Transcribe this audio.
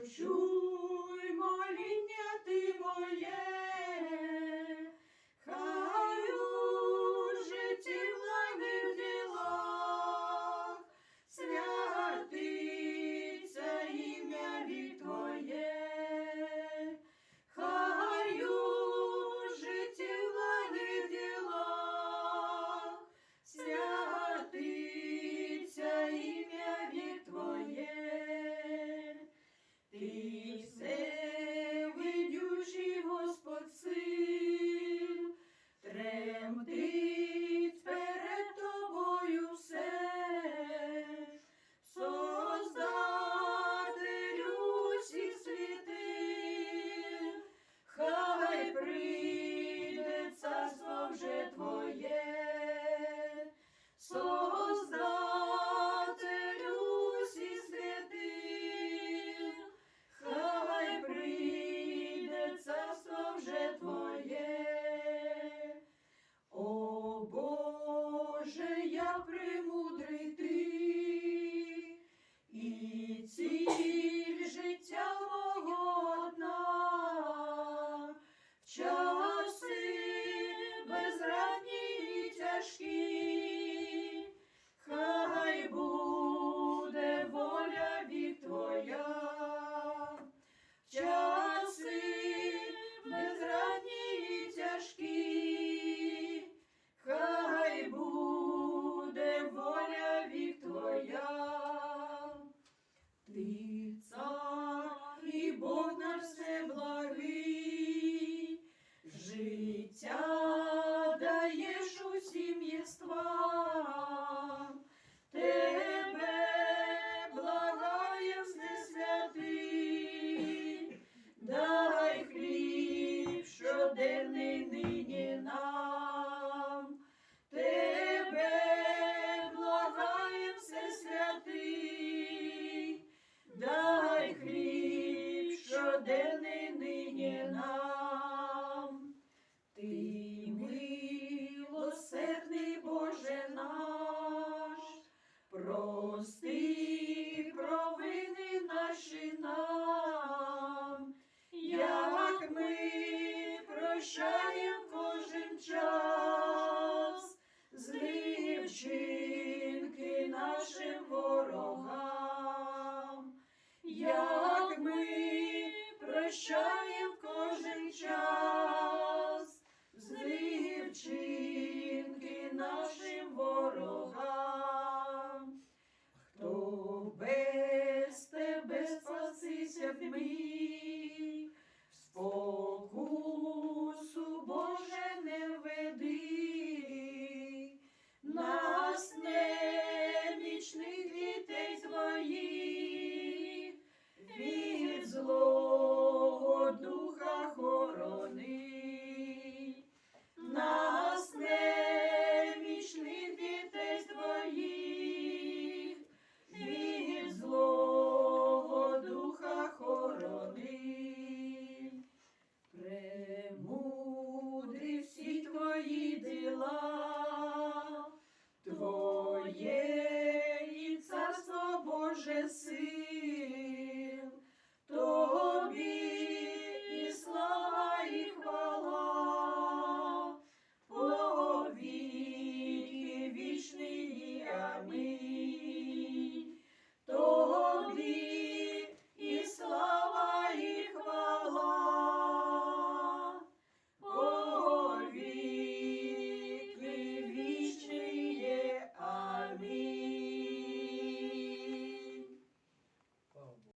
Почуй моління ти моє. Денний нині нам. Тебе благаєм все святий, дай хліб, щоденний нині нам, ти милосердний Боже наш, прости провини наші нам. Прощаємо кожен час, злі вчинки нашим ворогам, як ми прощаємо кожен час, Christmas. See.